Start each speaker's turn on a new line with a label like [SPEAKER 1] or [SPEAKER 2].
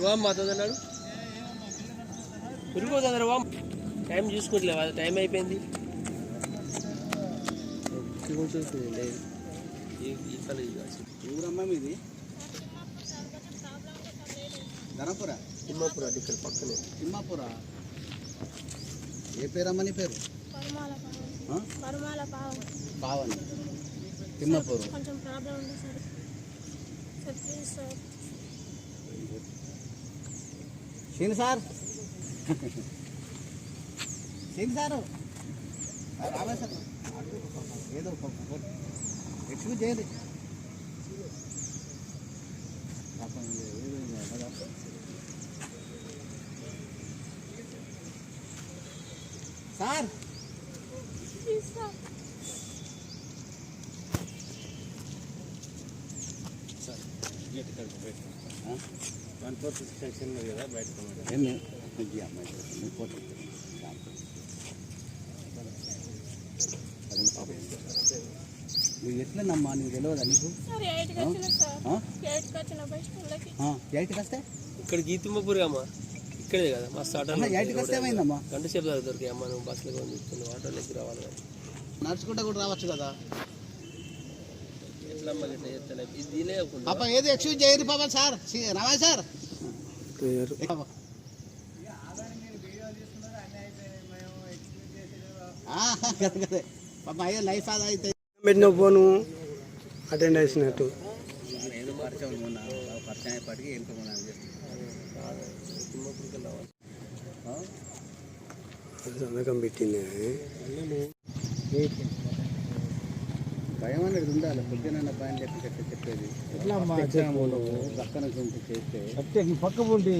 [SPEAKER 1] వామ్ మాట్లాడు తిరిగిపోతుంది వామ్ టైం చూసుకోవట్లేవా టైం అయిపోయింది. ఈ కాలేజ్
[SPEAKER 2] ఊరమ్మ మీది ధనపుర?
[SPEAKER 1] తిమ్మాపురం ఇక్కడ పక్కనే.
[SPEAKER 2] తిమ్మాపుర? ఏ పేరమ్మ నీ పేరు?
[SPEAKER 3] పరమాల పావు.
[SPEAKER 2] ఆ?
[SPEAKER 3] పరమాల పావు.
[SPEAKER 2] పావని. తిమ్మపూరు.
[SPEAKER 3] కొంచెం ప్రాబ్లం ఉంది sir. Sir please sir.
[SPEAKER 2] Scene sir. Scene sir. రావా సార్ ఏదో ఎక్స్క్యూజ్ చేయండి. పాపం sir
[SPEAKER 3] please sir
[SPEAKER 1] one four six section కదా
[SPEAKER 2] నువ్వు ఎట్లనమ్మా నీకు తెలియదా నీకు
[SPEAKER 3] సార్ ఎయిట్కి
[SPEAKER 2] వస్తే?
[SPEAKER 1] ఇక్కడ గీతిమ్మపూర్ అమ్మా. ఇక్కడే కదా మస్తు ఆటో
[SPEAKER 2] అమ్మ, ఎయిట్కి వస్తే ఏమైందమ్మా?
[SPEAKER 1] గంట సేపు దాకా దొరికాయి అమ్మ నువ్వు బస్సులో ఆటోలోకి రావాలి కదా.
[SPEAKER 2] నడుచుకుంటా కూడా రావచ్చు కదా. పాప ఏది ఎక్స్క్యూజ్ చేయరు పాప సార్. రావా సార్. పాప. అయ్యో లైఫ్ అది అయితే.
[SPEAKER 4] పెట్టిన ఫోను అటెండ్ చేసినట్టు.
[SPEAKER 2] పరిచయం మొన్న పరిచయం అయ్యేపటికి వెళ్ళిపోమని
[SPEAKER 1] కాదు, తిమ్మపూర్కి రావాలి
[SPEAKER 4] సంతకం పెట్టింది
[SPEAKER 2] భయం అనేది ఉండాలి. పొద్దున భయం చెప్పి చెప్పి చెప్పేది?
[SPEAKER 4] ఎట్లా
[SPEAKER 2] పక్కన చేస్తే
[SPEAKER 4] పక్క ఉండి